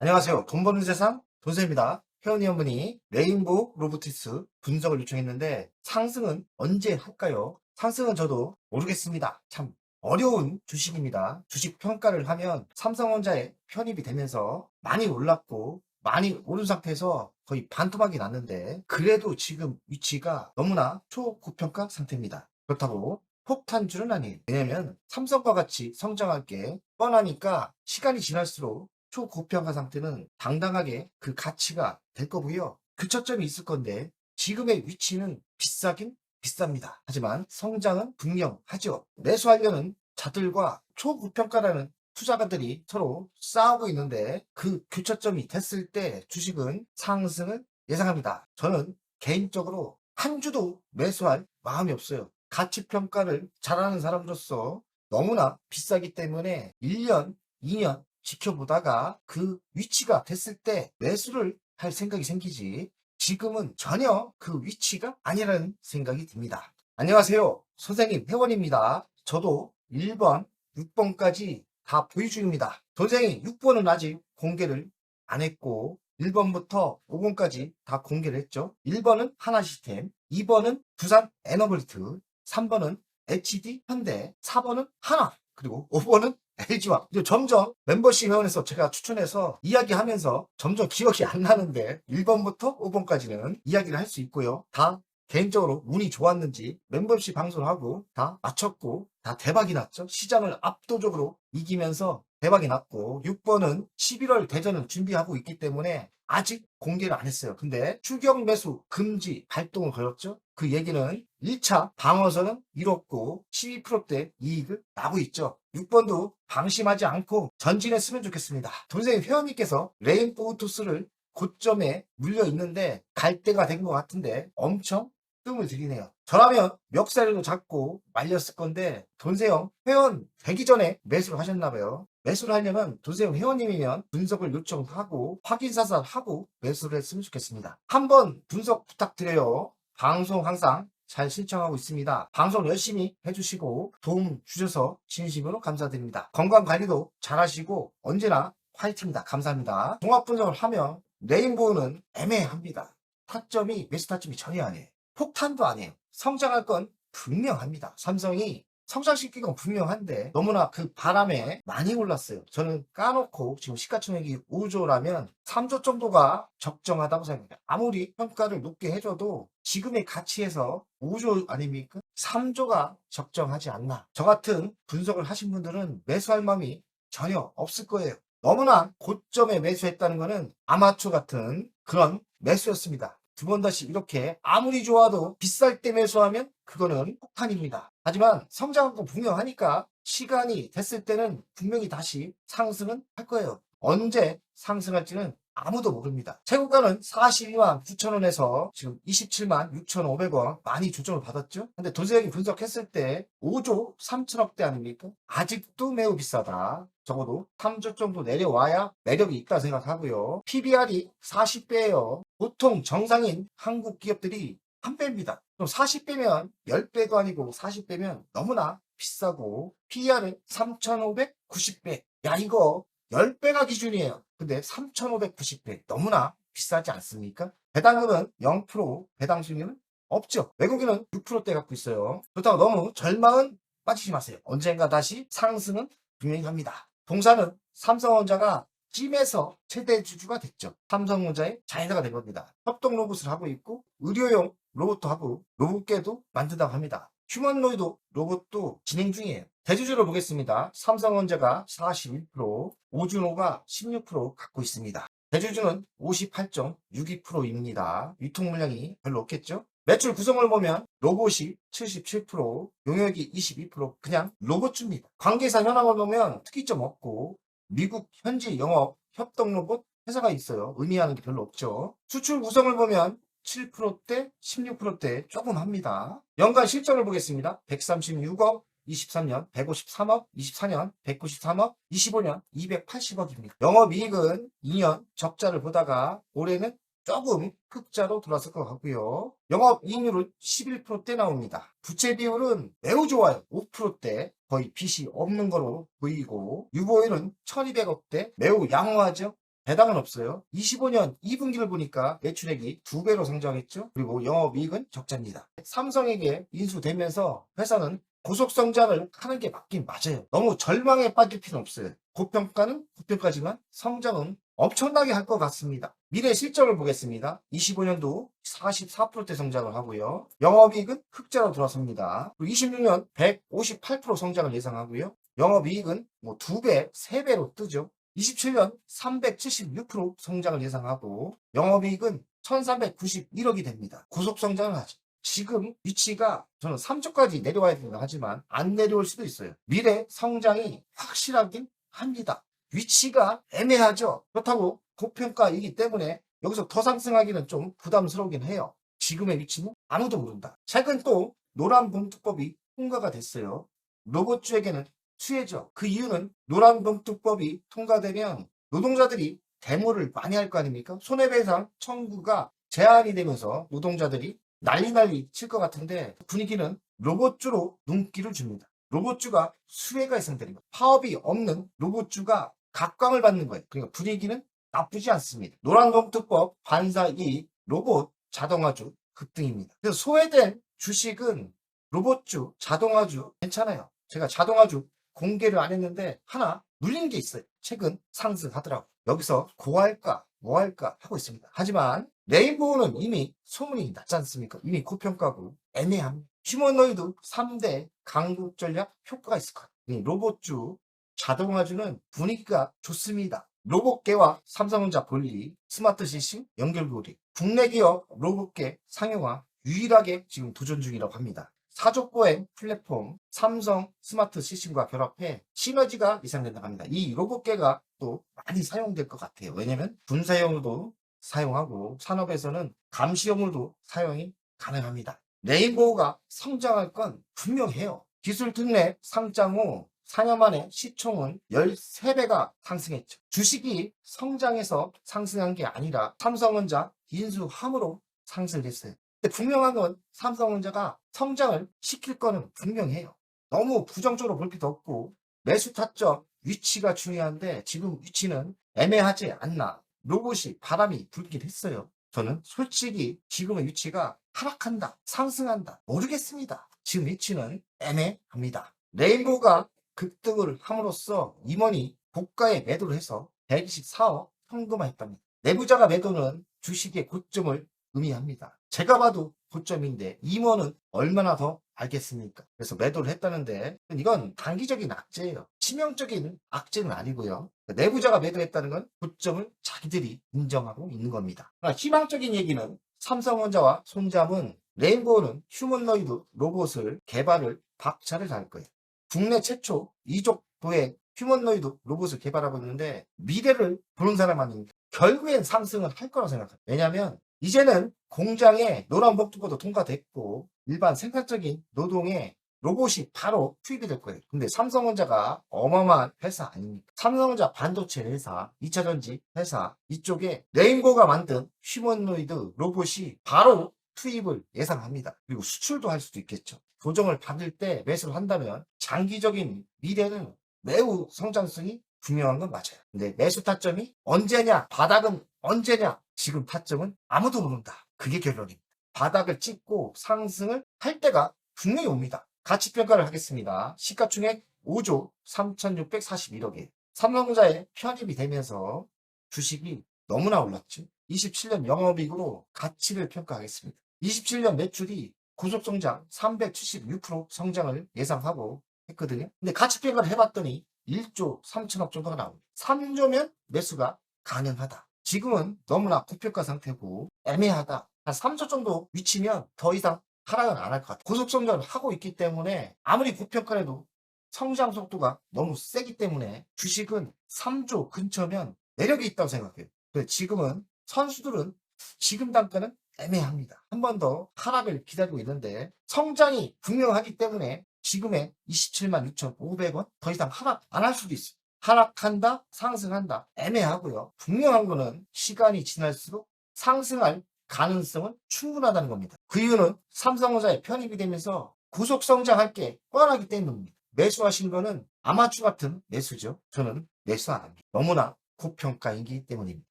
안녕하세요. 돈 버는 세상 돈세입니다. 회원이 한 분이 레인보우 로보티스 분석을 요청했는데 상승은 언제 할까요? 상승은 저도 모르겠습니다. 참 어려운 주식입니다. 주식 평가를 하면 삼성전자에 편입이 되면서 많이 올랐고 많이 오른 상태에서 거의 반토막이 났는데 그래도 지금 위치가 너무나 초고평가 상태입니다. 그렇다고 폭탄주는 아니에요. 왜냐면 삼성과 같이 성장할 게 뻔하니까 시간이 지날수록 초고평가 상태는 당당하게 그 가치가 될 거고요. 교차점이 있을 건데 지금의 위치는 비싸긴 비쌉니다. 하지만 성장은 분명하죠. 매수하려는 자들과 초고평가라는 투자가들이 서로 싸우고 있는데 그 교차점이 됐을 때 주식은 상승을 예상합니다. 저는 개인적으로 한 주도 매수할 마음이 없어요. 가치 평가를 잘하는 사람으로서 너무나 비싸기 때문에 1년, 2년 지켜보다가 그 위치가 됐을 때 매수를 할 생각이 생기지 지금은 전혀 그 위치가 아니라는 생각이 듭니다. 안녕하세요. 선생님 회원입니다. 저도 1번, 6번까지 다 보유 중입니다. 선생님 6번은 아직 공개를 안 했고 1번부터 5번까지 다 공개를 했죠. 1번은 하나시스템, 2번은 부산 에너블리트, 3번은 HD 현대, 4번은 하나, 그리고 5번은 LG와 이제 점점 멤버십 회원에서 제가 추천해서 이야기하면서 점점 기억이 안 나는데 1번부터 5번까지는 이야기를 할 수 있고요. 다 개인적으로 운이 좋았는지 멤버십 방송을 하고 다 맞췄고 다 대박이 났죠. 시장을 압도적으로 이기면서 대박이 났고 6번은 11월 대전을 준비하고 있기 때문에 아직 공개를 안 했어요. 근데 추격 매수 금지 발동을 걸었죠. 그 얘기는 1차 방어선은 이뤘고 12%대 이익을 나고 있죠. 6번도 방심하지 않고 전진했으면 좋겠습니다. 동생님 회원님께서 레인보우 토스를 고점에 물려 있는데 갈 때가 된 것 같은데 엄청 뜸을 들이네요. 저라면 멱살도 잡고 말렸을 건데 돈세형 회원 되기 전에 매수를 하셨나봐요. 매수를 하려면 돈세형 회원님이면 분석을 요청하고 확인사살하고 매수를 했으면 좋겠습니다. 한번 분석 부탁드려요. 방송 항상 잘 신청하고 있습니다. 방송 열심히 해주시고 도움 주셔서 진심으로 감사드립니다. 건강 관리도 잘 하시고 언제나 화이팅입니다. 감사합니다. 종합 분석을 하면 레인보우는 애매합니다. 타점이 매수 타점이 전혀 아니에요. 폭탄도 아니에요. 성장할 건 분명합니다. 삼성이 성장시킨 건 분명한데 너무나 그 바람에 많이 올랐어요. 저는 까놓고 지금 시가총액이 5조라면 3조 정도가 적정하다고 생각해요. 아무리 평가를 높게 해줘도 지금의 가치에서 5조 아닙니까? 3조가 적정하지 않나. 저 같은 분석을 하신 분들은 매수할 마음이 전혀 없을 거예요. 너무나 고점에 매수했다는 것은 아마추어 같은 그런 매수였습니다. 두 번 다시 이렇게 아무리 좋아도 비쌀 때 매수하면 그거는 폭탄입니다. 하지만 성장한 건 분명하니까 시간이 됐을 때는 분명히 다시 상승은 할 거예요. 언제 상승할지는 아무도 모릅니다. 최고가는 42만 9천원에서 지금 27만 6,500원 많이 조정을 받았죠. 근데 도세형이 분석했을 때 5조 3천억대 아닙니까? 아직도 매우 비싸다. 적어도 3조 정도 내려와야 매력이 있다 생각하고요. PBR이 40배예요. 보통 정상인 한국 기업들이 한 배입니다. 그럼 40배면 10배도 아니고 40배면 너무나 비싸고 PER은 3,590배. 야 이거 10배가 기준이에요. 근데 3,590배 너무나 비싸지 않습니까? 배당금은 0%, 배당 수익률은 없죠. 외국인은 6%대 갖고 있어요. 그렇다고 너무 절망은 빠지지 마세요. 언젠가 다시 상승은 분명히 합니다. 동사는 삼성전자가 찜에서 최대 주주가 됐죠. 삼성전자의 자회사가 된 겁니다. 협동 로봇을 하고 있고 의료용 로봇도 하고 로봇계도 만든다고 합니다. 휴먼로이드 로봇도 진행 중이에요. 대주주를 보겠습니다. 삼성전자가 41%, 오준호가 16% 갖고 있습니다. 대주주는 58.62%입니다. 유통 물량이 별로 없겠죠? 매출 구성을 보면 로봇이 77%, 용역이 22% 그냥 로봇주입니다. 관계사 현황을 보면 특이점 없고 미국 현지 영업 협동 로봇 회사가 있어요. 의미하는 게 별로 없죠. 수출 구성을 보면 7%대, 16%대 조금 합니다. 연간 실적을 보겠습니다. 136억, 23년 153억, 24년 193억, 25년 280억입니다. 영업이익은 2년 적자를 보다가 올해는 조금 흑자로 돌아설 것 같고요. 영업이익률은 11%대 나옵니다. 부채 비율은 매우 좋아요. 5%대 거의 빚이 없는 거로 보이고 유보율은 1200억대 매우 양호하죠. 배당은 없어요. 25년 2분기를 보니까 매출액이 두 배로 성장했죠. 그리고 영업이익은 적자입니다. 삼성에게 인수되면서 회사는 고속 성장을 하는 게 맞긴 맞아요. 너무 절망에 빠질 필요는 없어요. 고평가는 고평가지만 성장은 엄청나게 할 것 같습니다. 미래 실적을 보겠습니다. 25년도 44%대 성장을 하고요. 영업이익은 흑자로 돌아섭니다. 그리고 26년 158% 성장을 예상하고요. 영업이익은 뭐 2배, 3배로 뜨죠. 27년 376% 성장을 예상하고 영업이익은 1391억이 됩니다. 고속 성장을 하죠. 지금 위치가 저는 3조까지 내려와야 된다 하지만 안 내려올 수도 있어요. 미래 성장이 확실하긴 합니다. 위치가 애매하죠. 그렇다고 고평가이기 때문에 여기서 더 상승하기는 좀 부담스러우긴 해요. 지금의 위치는 아무도 모른다. 최근 또 노란봉투법이 통과가 됐어요. 로봇주에게는 수혜죠. 그 이유는 노란봉투법이 통과되면 노동자들이 데모를 많이 할 거 아닙니까? 손해배상 청구가 제한이 되면서 노동자들이 난리 난리 칠 것 같은데 분위기는 로봇주로 눈길을 줍니다. 로봇주가 수혜가 거예요. 파업이 없는 로봇주가 각광을 받는 거예요. 그러니까 분위기는 나쁘지 않습니다. 노란봉투법 반사 2 로봇 자동화주 급등입니다. 그래서 소외된 주식은 로봇주, 자동화주 괜찮아요. 제가 자동화주 공개를 안 했는데 하나 물린 게 있어요. 최근 상승하더라고. 여기서 고할까 뭐 할까 하고 있습니다. 하지만 레인보우는 이미 소문이 났지 않습니까? 이미 고평가고 애매합니다. 휴머노이드 3대 강국 전략 효과가 있을 거예요. 이 로봇주, 자동화주는 분위기가 좋습니다. 로봇계와 삼성전자 분리, 스마트 시싱 연결고리, 국내 기업 로봇계 상용화 유일하게 지금 도전 중이라고 합니다. 사족보행 플랫폼 삼성 스마트 시스템과 결합해 시너지가 예상된다고 합니다. 이 로봇계가 또 많이 사용될 것 같아요. 왜냐면 군사용으로도 사용하고 산업에서는 감시용으로도 사용이 가능합니다. 레인보우가 성장할 건 분명해요. 기술 특례 상장 후 4년 만에 시총은 13배가 상승했죠. 주식이 성장해서 상승한 게 아니라 삼성전자 인수함으로 상승했어요. 근데 분명한 건 삼성전자가 성장을 시킬 거는 분명해요. 너무 부정적으로 볼 필요 없고 매수 타점 위치가 중요한데 지금 위치는 애매하지 않나. 로봇이 바람이 불긴 했어요. 저는 솔직히 지금의 위치가 하락한다, 상승한다 모르겠습니다. 지금 위치는 애매합니다. 레인보우가 급등을 함으로써 임원이 고가에 매도를 해서 124억 현금화했답니다. 내부자가 매도는 주식의 고점을 의미합니다. 제가 봐도 고점인데 임원은 얼마나 더 알겠습니까? 그래서 매도를 했다는데 이건 단기적인 악재예요. 치명적인 악재는 아니고요. 내부자가 매도했다는 건 고점을 자기들이 인정하고 있는 겁니다. 희망적인 얘기는 삼성전자와 손잡은 레인보우는 휴먼노이드 로봇을 개발을 박차를 갈 거예요. 국내 최초 이족도의 휴먼노이드 로봇을 개발하고 있는데 미래를 보는 사람 아닙니까? 결국엔 상승을 할 거라고 생각합니다. 왜냐하면 이제는 공장에 노란 복두법도 통과됐고 일반 생산적인 노동에 로봇이 바로 투입이 될 거예요. 근데 삼성전자가 어마어마한 회사 아닙니까? 삼성전자 반도체 회사, 2차전지 회사 이쪽에 레인보가 만든 휴머노이드 로봇이 바로 투입을 예상합니다. 그리고 수출도 할 수도 있겠죠. 조정을 받을 때 매수를 한다면 장기적인 미래는 매우 성장성이 분명한 건 맞아요. 근데 매수 타점이 언제냐? 바닥은 언제냐? 지금 타점은 아무도 모른다. 그게 결론입니다. 바닥을 찍고 상승을 할 때가 분명히 옵니다. 가치 평가를 하겠습니다. 시가총액 5조 3,641억에 삼성전자에 편입이 되면서 주식이 너무나 올랐죠. 27년 영업이익으로 가치를 평가하겠습니다. 27년 매출이 고속성장 376% 성장을 예상하고 했거든요. 근데 가치 평가를 해봤더니 1조 3천억 정도가 나옵니다. 3조면 매수가 가능하다. 지금은 너무나 고평가 상태고 애매하다. 한 3조 정도 위치면 더 이상 하락은 안 할 것 같아요. 고속성장을 하고 있기 때문에 아무리 고평가라도 성장 속도가 너무 세기 때문에 주식은 3조 근처면 매력이 있다고 생각해요. 근데 지금은 선수들은 지금 단가는 애매합니다. 한 번 더 하락을 기다리고 있는데 성장이 분명하기 때문에 지금의 27만 6,500원 더 이상 하락 안 할 수도 있어요. 하락한다, 상승한다 애매하고요. 분명한 거는 시간이 지날수록 상승할 가능성은 충분하다는 겁니다. 그 이유는 삼성전자에 편입이 되면서 고속 성장할 게 뻔하기 때문입니다. 매수하신 거는 아마추어 같은 매수죠. 저는 매수 안 합니다. 너무나 고평가이기 때문입니다.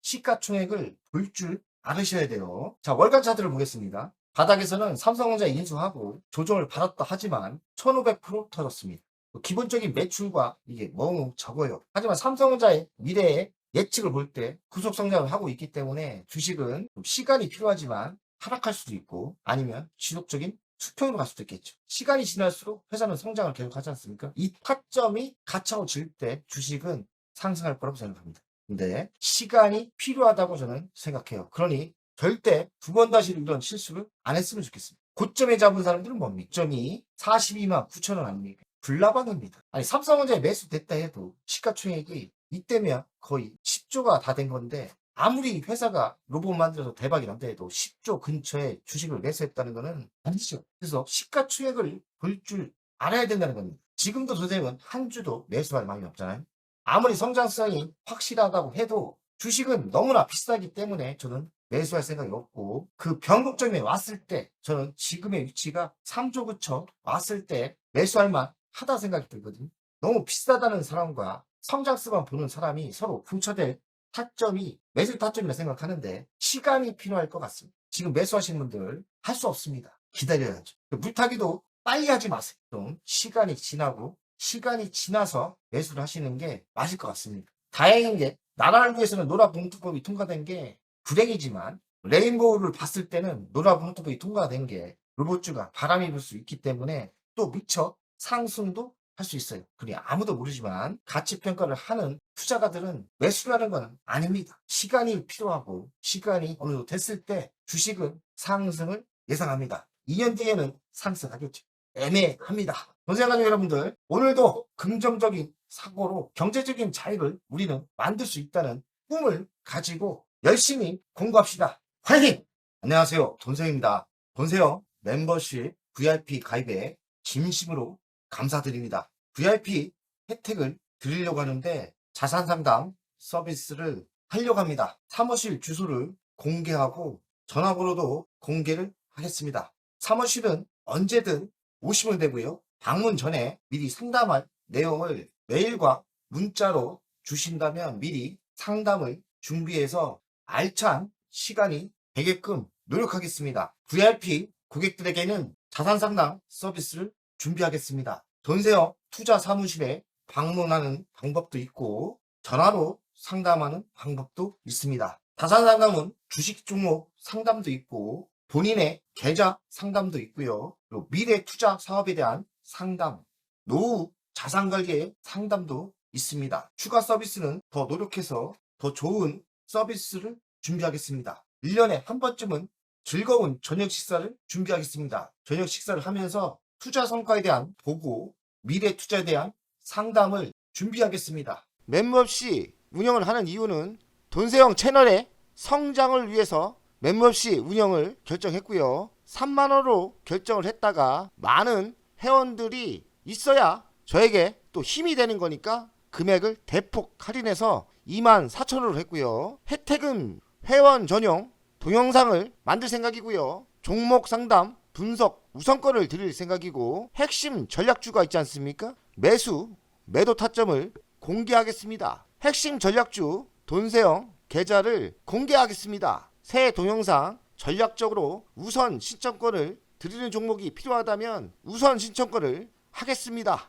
시가총액을 볼 줄 알으셔야 돼요. 자, 월간 차트를 보겠습니다. 바닥에서는 삼성전자 인수하고 조정을 받았다 하지만 1500% 터졌습니다. 기본적인 매출과 이게 너무 적어요. 하지만 삼성전자의 미래의 예측을 볼 때 구속 성장을 하고 있기 때문에 주식은 좀 시간이 필요하지만 하락할 수도 있고 아니면 지속적인 수평으로 갈 수도 있겠죠. 시간이 지날수록 회사는 성장을 계속 하지 않습니까? 이 타점이 갖춰질 때 주식은 상승할 거라고 생각합니다. 근데 시간이 필요하다고 저는 생각해요. 그러니 절대 두 번 다시 이런 실수를 안 했으면 좋겠습니다. 고점에 잡은 사람들은 뭡니까? 점이 42만 9천 원 아닙니까? 불나방입니다. 아니 삼성전자에 매수됐다 해도 시가총액이 이때면 거의 10조가 다 된 건데 아무리 회사가 로봇 만들어서 대박이 난다 해도 10조 근처에 주식을 매수했다는 거는 아니죠. 그래서 시가총액을 볼 줄 알아야 된다는 겁니다. 지금도 선생님은 한 주도 매수할 마음이 없잖아요. 아무리 성장성이 확실하다고 해도 주식은 너무나 비싸기 때문에 저는 매수할 생각이 없고 그 변곡점에 왔을 때 저는 지금의 위치가 3조 근처 왔을 때 매수할 만 하다 생각이 들거든요. 너무 비싸다는 사람과 성장성만 보는 사람이 서로 훔쳐댈 타점이 매수 타점이라 생각하는데 시간이 필요할 것 같습니다. 지금 매수하시는 분들 할 수 없습니다. 기다려야죠. 물타기도 빨리 하지 마세요. 좀 시간이 지나고 시간이 지나서 매수를 하시는 게 맞을 것 같습니다. 다행인 게 나라를 위해서는 노라봉투법이 통과된 게 불행이지만 레인보우를 봤을 때는 노라봉투법이 통과된 게 로봇주가 바람이 불 수 있기 때문에 또 미처 상승도 할 수 있어요. 그니 아무도 모르지만 가치 평가를 하는 투자가들은 매수라는 건 아닙니다. 시간이 필요하고 시간이 어느 정도 됐을 때 주식은 상승을 예상합니다. 2년 뒤에는 상승하겠죠. 애매합니다. 전생가족 여러분들 오늘도 긍정적인 사고로 경제적인 자유를 우리는 만들 수 있다는 꿈을 가지고 열심히 공부합시다. 화이팅! 안녕하세요. 돈세입니다. 돈세요 멤버십 VIP 가입에 진심으로 감사드립니다. VIP 혜택을 드리려고 하는데 자산 상담 서비스를 하려고 합니다. 사무실 주소를 공개하고 전화번호도 공개를 하겠습니다. 사무실은 언제든 오시면 되고요. 방문 전에 미리 상담할 내용을 메일과 문자로 주신다면 미리 상담을 준비해서 알찬 시간이 되게끔 노력하겠습니다. VIP 고객들에게는 자산 상담 서비스를 준비하겠습니다. 돈세어 투자 사무실에 방문하는 방법도 있고 전화로 상담하는 방법도 있습니다. 자산 상담은 주식 종목 상담도 있고 본인의 계좌 상담도 있고요. 그리고 미래 투자 사업에 대한 상담, 노후 자산 관리의 상담도 있습니다. 추가 서비스는 더 노력해서 더 좋은 서비스를 준비하겠습니다. 1년에 한 번쯤은 즐거운 저녁 식사를 준비하겠습니다. 저녁 식사를 하면서 투자 성과에 대한 보고, 미래 투자에 대한 상담을 준비하겠습니다. 멤버없이 운영을 하는 이유는 돈세형 채널의 성장을 위해서 멤버없이 운영을 결정했고요. 3만원으로 결정을 했다가 많은 회원들이 있어야 저에게 또 힘이 되는 거니까 금액을 대폭 할인해서 2만 4천원으로 했고요. 혜택은 회원 전용 동영상을 만들 생각이고요. 종목 상담, 분석, 우선권을 드릴 생각이고 핵심 전략주가 있지 않습니까? 매수, 매도 타점을 공개하겠습니다. 핵심 전략주 돈세형 계좌를 공개하겠습니다. 새 동영상 전략적으로 우선 신청권을 드리는 종목이 필요하다면 우선 신청권을 하겠습니다.